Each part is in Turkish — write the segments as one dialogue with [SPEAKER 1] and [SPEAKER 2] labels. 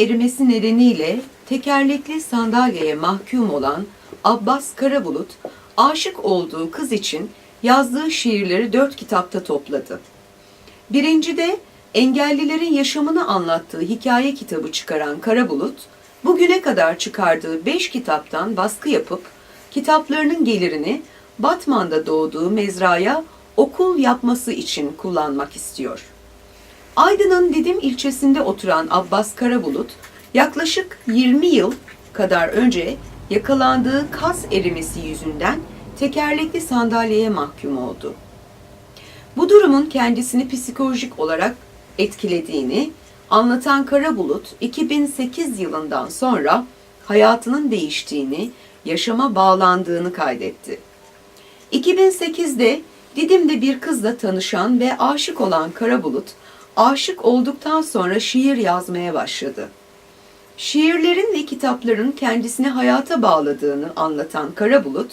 [SPEAKER 1] erimesi nedeniyle tekerlekli sandalyeye mahkum olan Abbas Karabulut, aşık olduğu kız için yazdığı şiirleri dört kitapta topladı. Birincide engellilerin yaşamını anlattığı hikaye kitabı çıkaran Karabulut, bugüne kadar çıkardığı beş kitaptan baskı yapıp kitaplarının gelirini Batman'da doğduğu mezraya okul yapması için kullanmak istiyor. Aydın'ın Didim ilçesinde oturan Abbas Karabulut, yaklaşık 20 yıl kadar önce yakalandığı kas erimesi yüzünden tekerlekli sandalyeye mahkum oldu. Bu durumun kendisini psikolojik olarak etkilediğini anlatan Karabulut, 2008 yılından sonra hayatının değiştiğini, yaşama bağlandığını kaydetti. 2008'de Didim'de bir kızla tanışan ve aşık olan Karabulut, aşık olduktan sonra şiir yazmaya başladı. Şiirlerin ve kitapların kendisini hayata bağladığını anlatan Karabulut,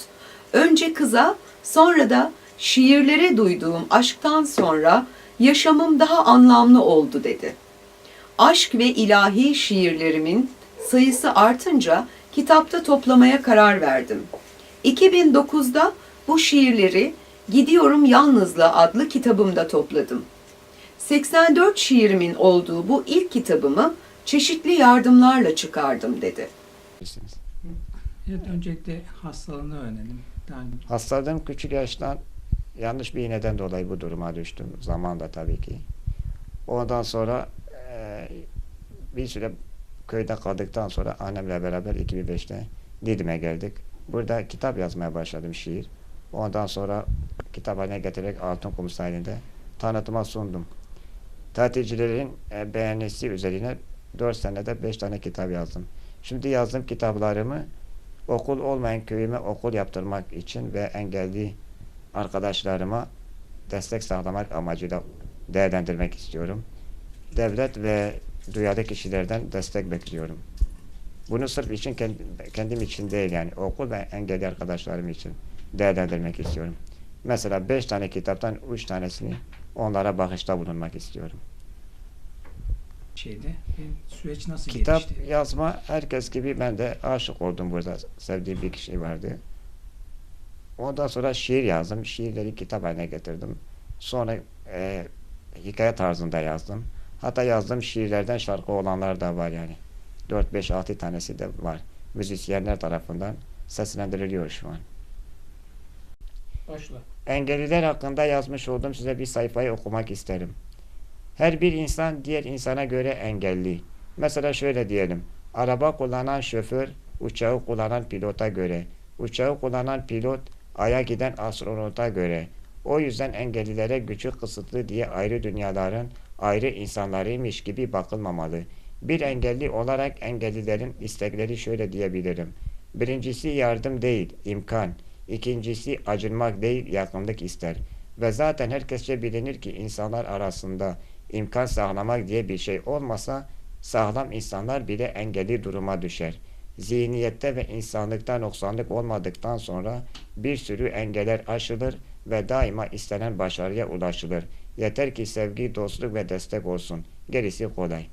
[SPEAKER 1] önce kıza sonra da şiirlere duyduğum aşktan sonra yaşamım daha anlamlı oldu dedi. Aşk ve ilahi şiirlerimin sayısı artınca kitapta toplamaya karar verdim. 2009'da bu şiirleri Gidiyorum Yalnızla adlı kitabımda topladım. 84 şiirimin olduğu bu ilk kitabımı çeşitli yardımlarla çıkardım dedi.
[SPEAKER 2] Evet, öncelikle hastalığını öğrenelim. Önce
[SPEAKER 3] Hastalığım küçük yaştan yanlış bir iğneden dolayı bu duruma düştüm. Zamanla tabii ki. Ondan sonra eee, bir süre köyde kaldıktan sonra annemle beraber 2005'te Didim'e geldik. Burada kitap yazmaya başladım şiir. Ondan sonra kitap haline getirerek Altın Kum sahilinde tanıtıma sundum. Tatilcilerin e, beğenisi üzerine 4 senede 5 tane kitap yazdım. Şimdi yazdığım kitaplarımı okul olmayan köyüme okul yaptırmak için ve engelli arkadaşlarıma destek sağlamak amacıyla değerlendirmek istiyorum. Devlet ve duyarlı kişilerden destek bekliyorum. Bunu sırf için kendim, için değil yani okul ve engelli arkadaşlarım için değerlendirmek istiyorum. Mesela 5 tane kitaptan 3 tanesini onlara bağışta bulunmak istiyorum.
[SPEAKER 2] şeyde e, süreç nasıl
[SPEAKER 3] Kitap
[SPEAKER 2] gelişti?
[SPEAKER 3] yazma herkes gibi ben de aşık oldum burada. Sevdiğim bir kişi vardı. Ondan sonra şiir yazdım. Şiirleri kitap haline getirdim. Sonra e, hikaye tarzında yazdım. Hatta yazdığım şiirlerden şarkı olanlar da var yani. 4 5 6 tanesi de var. Müzisyenler tarafından seslendiriliyor şu an.
[SPEAKER 2] Başla.
[SPEAKER 3] Engelliler hakkında yazmış olduğum size bir sayfayı okumak isterim. Her bir insan diğer insana göre engelli. Mesela şöyle diyelim. Araba kullanan şoför, uçağı kullanan pilota göre. Uçağı kullanan pilot, aya giden astronota göre. O yüzden engellilere gücü kısıtlı diye ayrı dünyaların ayrı insanlarıymış gibi bakılmamalı. Bir engelli olarak engellilerin istekleri şöyle diyebilirim. Birincisi yardım değil, imkan. İkincisi acınmak değil, yakınlık ister. Ve zaten herkesçe bilinir ki insanlar arasında imkan sağlamak diye bir şey olmasa sağlam insanlar bile engelli duruma düşer. Zihniyette ve insanlıkta noksanlık olmadıktan sonra bir sürü engeller aşılır ve daima istenen başarıya ulaşılır. Yeter ki sevgi, dostluk ve destek olsun. Gerisi kolay.